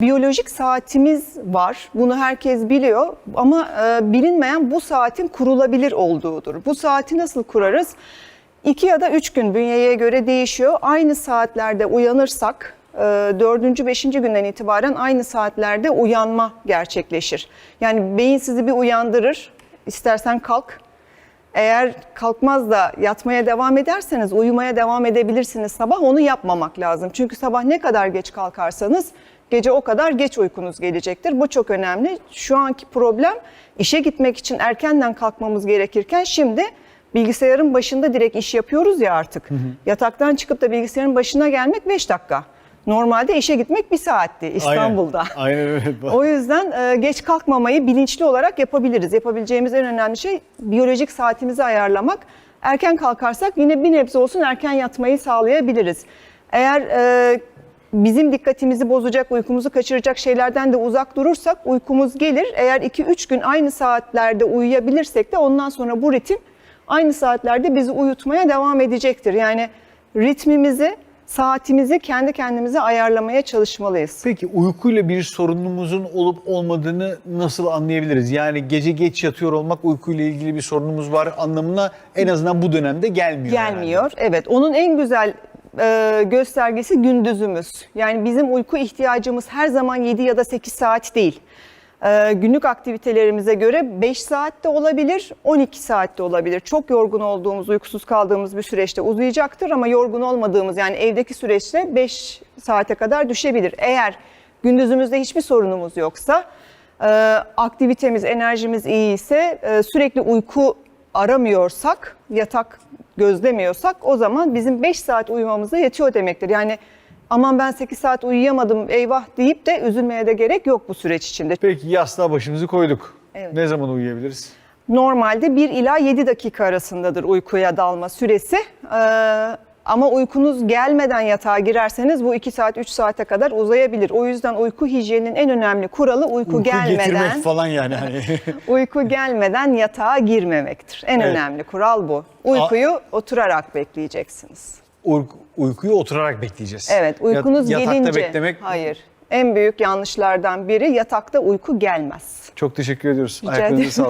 Biyolojik saatimiz var. Bunu herkes biliyor ama e, bilinmeyen bu saatin kurulabilir olduğudur. Bu saati nasıl kurarız? İki ya da üç gün bünyeye göre değişiyor. Aynı saatlerde uyanırsak e, dördüncü, beşinci günden itibaren aynı saatlerde uyanma gerçekleşir. Yani beyin sizi bir uyandırır. İstersen kalk, eğer kalkmaz da yatmaya devam ederseniz uyumaya devam edebilirsiniz sabah. Onu yapmamak lazım. Çünkü sabah ne kadar geç kalkarsanız gece o kadar geç uykunuz gelecektir. Bu çok önemli. Şu anki problem işe gitmek için erkenden kalkmamız gerekirken şimdi bilgisayarın başında direkt iş yapıyoruz ya artık. Yataktan çıkıp da bilgisayarın başına gelmek 5 dakika. Normalde işe gitmek bir saatti İstanbul'da. Aynen, aynen öyle. O yüzden e, geç kalkmamayı bilinçli olarak yapabiliriz. Yapabileceğimiz en önemli şey biyolojik saatimizi ayarlamak. Erken kalkarsak yine bir nebze olsun erken yatmayı sağlayabiliriz. Eğer e, bizim dikkatimizi bozacak, uykumuzu kaçıracak şeylerden de uzak durursak uykumuz gelir. Eğer 2-3 gün aynı saatlerde uyuyabilirsek de ondan sonra bu ritim aynı saatlerde bizi uyutmaya devam edecektir. Yani ritmimizi, saatimizi kendi kendimize ayarlamaya çalışmalıyız. Peki uykuyla bir sorunumuzun olup olmadığını nasıl anlayabiliriz? Yani gece geç yatıyor olmak uykuyla ilgili bir sorunumuz var anlamına en azından bu dönemde gelmiyor. Gelmiyor. Evet. Onun en güzel e, göstergesi gündüzümüz. Yani bizim uyku ihtiyacımız her zaman 7 ya da 8 saat değil. E, günlük aktivitelerimize göre 5 saatte olabilir, 12 saatte olabilir. Çok yorgun olduğumuz, uykusuz kaldığımız bir süreçte uzayacaktır ama yorgun olmadığımız yani evdeki süreçte 5 saate kadar düşebilir. Eğer gündüzümüzde hiçbir sorunumuz yoksa, e, aktivitemiz, enerjimiz iyi ise, sürekli uyku aramıyorsak, yatak gözlemiyorsak o zaman bizim 5 saat uyumamıza yetiyor demektir. Yani aman ben 8 saat uyuyamadım eyvah deyip de üzülmeye de gerek yok bu süreç içinde. Peki yastığa başımızı koyduk. Evet. Ne zaman uyuyabiliriz? Normalde 1 ila 7 dakika arasındadır uykuya dalma süresi. Ee, ama uykunuz gelmeden yatağa girerseniz bu 2 saat 3 saate kadar uzayabilir. O yüzden uyku hijyeninin en önemli kuralı uyku, Uyku gelmeden getirmek falan yani. Hani. uyku gelmeden yatağa girmemektir. En Evet. önemli kural bu. Uykuyu oturarak bekleyeceksiniz. Uyku- uykuyu oturarak bekleyeceğiz. Evet, uykunuz Yat- yatakta gelince. beklemek. Hayır. En büyük yanlışlardan biri yatakta uyku gelmez. Çok teşekkür ediyoruz. Rica Ayaklarınıza sağlık.